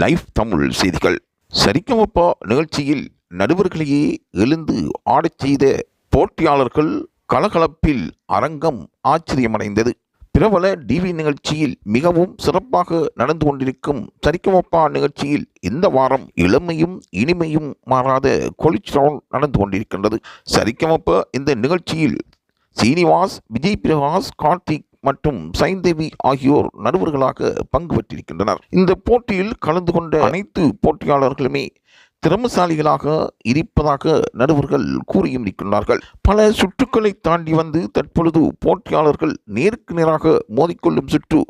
Live Tamil செய்திகள். சரிகமப்பா நிகழ்ச்சியில் நடுவர்களையே எழுந்து ஆடச் செய்த போட்டியாளர்கள் கலகலப்பில் அரங்கம் ஆச்சரியமடைந்தது. பிரபல டிவி நிகழ்ச்சியில் மிகவும் சிறப்பாக நடந்து கொண்டிருக்கும் சரிகமப்பா நிகழ்ச்சியில் இந்த வாரம் இளமையும் இனிமையும் மாறாத கொலிச்ரவுண்ட் நடந்து கொண்டிருக்கின்றது. சரிகமப்பா இந்த நிகழ்ச்சியில் சீனிவாஸ் விஜய் பிரகாஷ் கார்த்திக் மற்றும் சைந்தேவி ஆகியோர் நடுவர்களாக பங்கு பெற்றிருக்கின்றனர். இந்த போட்டியில் கலந்து கொண்ட அனைத்து போட்டியாளர்களுமே திறமசாலிகளாக இருப்பதாக நடுவர்கள் கூறியும் இருக்கின்றார்கள். பல சுற்றுக்களை தாண்டி வந்து தற்பொழுது போட்டியாளர்கள் நேருக்கு நேராக மோதிக்கொள்ளும் சுற்று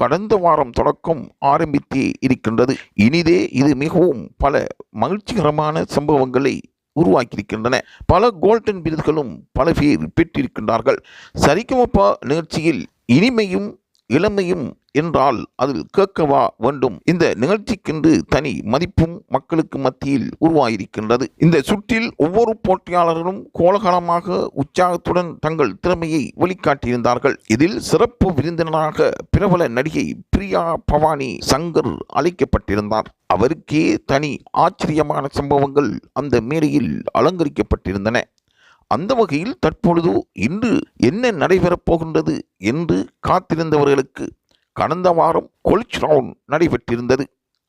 கடந்த வாரம் தொடக்கம் ஆரம்பித்தே இருக்கின்றது. இனிதே இது மிகவும் பல மகிழ்ச்சிகரமான சம்பவங்களை உருவாக்கியிருக்கின்றன. பல கோல்டன் விருதுகளும் பல பேர் பெற்றிருக்கின்றார்கள். சரிகமப்பா நிகழ்ச்சியில் இனிமையும் இளமையும் என்றால் அதில் கேட்கவா வேண்டும். இந்த நிகழ்ச்சிக்கென்று தனி மதிப்பும் மக்களுக்கு மத்தியில் உருவாகியிருக்கின்றது இந்த சுற்றில் ஒவ்வொரு போட்டியாளர்களும் கோலகலமாக உற்சாகத்துடன் தங்கள் திறமையை வெளிக்காட்டியிருந்தார்கள். இதில் சிறப்பு விருந்தினராக பிரபல நடிகை பிரியா பவானி சங்கர் அழைக்கப்பட்டிருந்தார். அவருக்கே தனி ஆச்சரியமான சம்பவங்கள் அந்த மேடையில் அலங்கரிக்கப்பட்டிருந்தன. அந்த வகையில் தற்பொழுது இன்று என்ன நடைபெறப் போகின்றது என்று காத்திருந்தவர்களுக்கு கடந்த வாரம் கொலிச் ரவுண்ட் நடைபெற்றிருந்தது.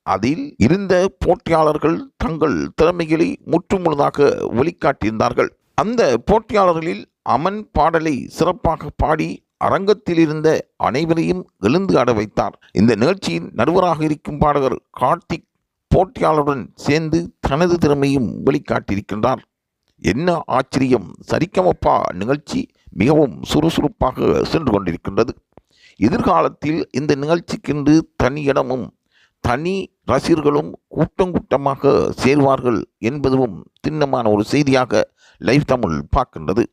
அதில் இருந்த போட்டியாளர்கள் தங்கள் திறமைகளை முற்றுமுழுதாக வெளிக்காட்டியிருந்தார்கள். அந்த போட்டியாளர்களில் அமன் பாடலை சிறப்பாக பாடி அரங்கத்தில் இருந்த அனைவரையும் எழுந்து ஆட வைத்தார். இந்த நிகழ்ச்சியின் நடுவராக இருக்கும் பாடகர் கார்த்திக் போட்டியாளருடன் சேர்ந்து தனது திறமையும் வெளிக்காட்டியிருக்கின்றார். என்ன ஆச்சரியம் சரிக்கமப்பா நிகழ்ச்சி மிகவும் சுறுசுறுப்பாக சென்று கொண்டிருக்கின்றது. எதிர்காலத்தில் இந்த நிகழ்ச்சிக்கென்று தனி இடமும் தனி ரசிகர்களும் கூட்டம் கூட்டமாக சேர்வார்கள் என்பதும் திண்ணமான ஒரு செய்தியாக லைவ் தமிழ் பார்க்கின்றது.